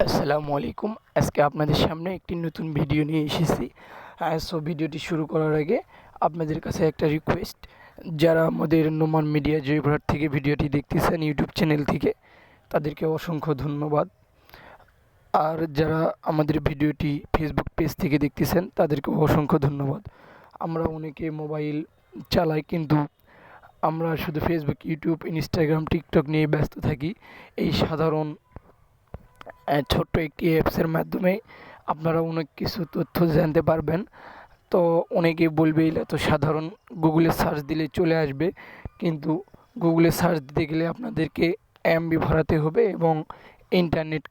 আসসালামু আলাইকুম। আজকে আপনাদের সামনে একটি নতুন ভিডিও নিয়ে এসেছি। সো ভিডিওটি শুরু করার আগে আপনাদের কাছে একটা রিকোয়েস্ট যারা আমাদের নোমান মিডিয়া জয়পুরহাট থেকে ভিডিওটি দেখতেছেন ইউটিউব চ্যানেল থেকে, তাদেরকে অসংখ্য ধন্যবাদ। আর যারা আমাদের ভিডিওটি ফেসবুক পেজ থেকে দেখতেছেন, তাদেরকে অসংখ্য ধন্যবাদ। আমরা অনেকে মোবাইল চালাই, কিন্তু আমরা শুধু ফেসবুক ইউটিউব ইনস্টাগ্রাম টিকটক নিয়ে ব্যস্ত থাকি। এই সাধারণ ছোট্ট একটি অ্যাপসের মাধ্যমে আপনারা অনেক কিছু তথ্য জানতে পারবেন। তো অনেকেই বলবে এটা তো সাধারণ গুগলে সার্চ দিলে চলে আসবে। কিন্তু গুগলে সার্চ দিতে গেলে আপনাদেরকে এমবি ভরাতে হবে এবং ইন্টারনেট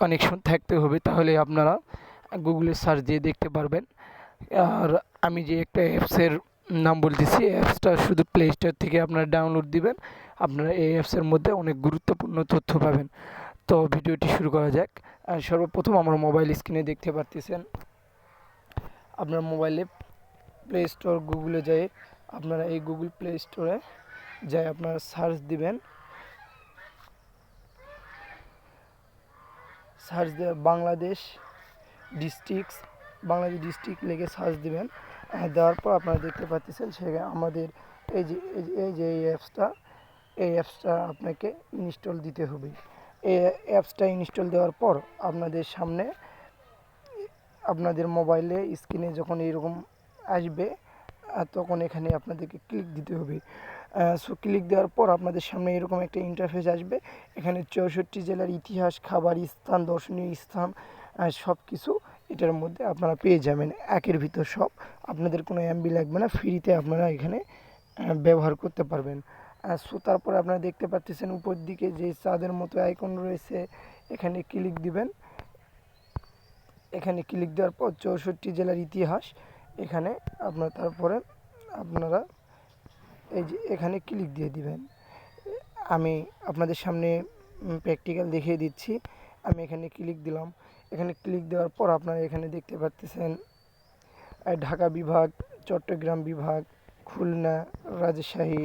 কানেকশন থাকতে হবে। তাহলে আপনারা গুগলে সার্চ দিয়ে দেখতে পারবেন। আর আমি যে একটা অ্যাপসের নাম বলতেছি অ্যাপসটা শুধু প্লে স্টোর থেকে আপনারা ডাউনলোড দিবেন। আপনারা এই অ্যাপসের মধ্যে অনেক গুরুত্বপূর্ণ তথ্য পাবেন। তো ভিডিওটি শুরু করা যাক। আর সর্বপ্রথম আমার মোবাইল স্ক্রিনে দেখতে পারতেছেন, আপনার মোবাইলে প্লে স্টোর গুগলে যেয়ে আপনারা এই গুগল প্লে স্টোরে যাই আপনারা সার্চ দিবেন। সার্চ দেওয়া বাংলাদেশ ডিস্ট্রিক্টস বাংলাদেশ ডিস্ট্রিক্ট লিখে সার্চ দিবেন। দেওয়ার পর আপনারা দেখতে পাচ্ছেন সেখানে আমাদের এই যে, এই যে- এই অ্যাপসটা এই অ্যাপসটা আপনাকে ইনস্টল দিতে হবে। অ্যাপসটা ইনস্টল দেওয়ার পর আপনাদের সামনে, আপনাদের মোবাইলে স্ক্রিনে যখন এরকম আসবে তখন এখানে আপনাদেরকে ক্লিক দিতে হবে। সো ক্লিক দেওয়ার পর আপনাদের সামনে এরকম একটা ইন্টারফেস আসবে। এখানে চৌষট্টি জেলার ইতিহাস, খাবার, স্থান, দর্শনীয় স্থান সব কিছু এটার মধ্যে আপনারা পেয়ে যাবেন। একের ভিতর সব। আপনাদের কোনো এমবি লাগবে না। ফ্রিতে আপনারা এখানে ব্যবহার করতে পারবেন। সো তারপরে আপনারা দেখতে পাচ্ছেন উপর দিকে যে চাঁদের মতো আইকন রয়েছে, এখানে ক্লিক দিবেন। এখানে ক্লিক দেওয়ার পর চৌষট্টি জেলার ইতিহাস, এখানে আপনার তারপরে আপনারা এই যে এখানে ক্লিক দিয়ে দিবেন। আমি আপনাদের সামনে প্র্যাকটিক্যাল দেখিয়ে দিচ্ছি। আমি এখানে ক্লিক দিলাম। এখানে ক্লিক দেওয়ার পর আপনারা এখানে দেখতে পাচ্ছেন ঢাকা বিভাগ, চট্টগ্রাম বিভাগ, খুলনা, রাজশাহী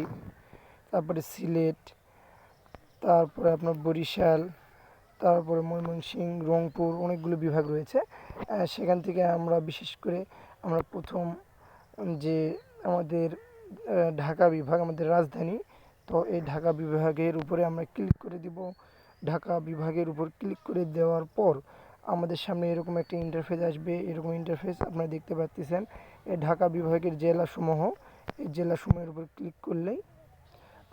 তারপরে সিলেট, তারপরে আপনার বরিশাল, তারপরে ময়মনসিংহ রংপুর অনেকগুলো বিভাগ রয়েছে। সেখান থেকে আমরা বিশেষ করে আমরা প্রথম যে আমাদের ঢাকা বিভাগ আমাদের রাজধানী, তো এই ঢাকা বিভাগের উপরে আমরা ক্লিক করে দিব। ঢাকা বিভাগের উপর ক্লিক করে দেওয়ার পর আমাদের সামনে এরকম একটা ইন্টারফেস আসবে। এরকম ইন্টারফেস আপনারা দেখতে পাচ্ছেন এই ঢাকা বিভাগের জেলাসমূহ, এই জেলাসমূহের উপর ক্লিক করলেই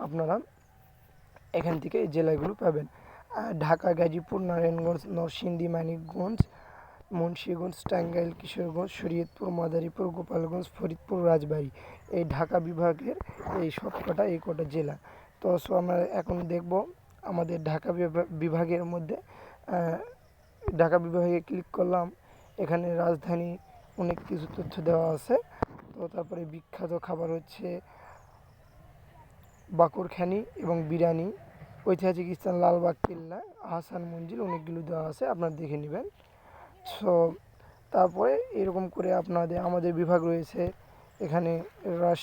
আপনারা এখান থেকে এই জেলাগুলো পাবেন। ঢাকা, গাজীপুর, নারায়ণগঞ্জ, নরসিংদী, মানিকগঞ্জ, মুন্সীগঞ্জ, টাঙ্গাইল, কিশোরগঞ্জ, শরীয়তপুর, মাদারীপুর, গোপালগঞ্জ, ফরিদপুর, রাজবাড়ী এই ঢাকা বিভাগের এই সবকটা এই কটা জেলা। তো, সো আমরা এখন দেখব আমাদের ঢাকা বিভা- বিভাগের মধ্যে ঢাকা বিভাগে ক্লিক করলাম, এখানে রাজধানী অনেক কিছু তথ্য দেওয়া আছে। তো, তারপরে বিখ্যাত খাবার হচ্ছে বাকরখানি এবং বিরিয়ানি। ঐতিহাসিক স্থান লালবাগ, কেল্লা। আহসান মঞ্জিল অনেকগুলো দেওয়া আছে, আপনারা দেখে নেবেন। সো তারপরে এরকম করে আপনাদের, আমাদের বিভাগ রয়েছে। এখানে রাস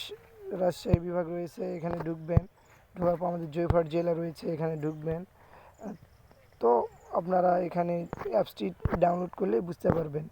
রাজশাহী বিভাগ রয়েছে, এখানে ঢুকবেন। ঢোকার পর আমাদের জয়পুরহাট জেলা রয়েছে, এখানে ঢুকবেন। তো, আপনারা এখানে অ্যাপসটি ডাউনলোড করলে বুঝতে পারবেন।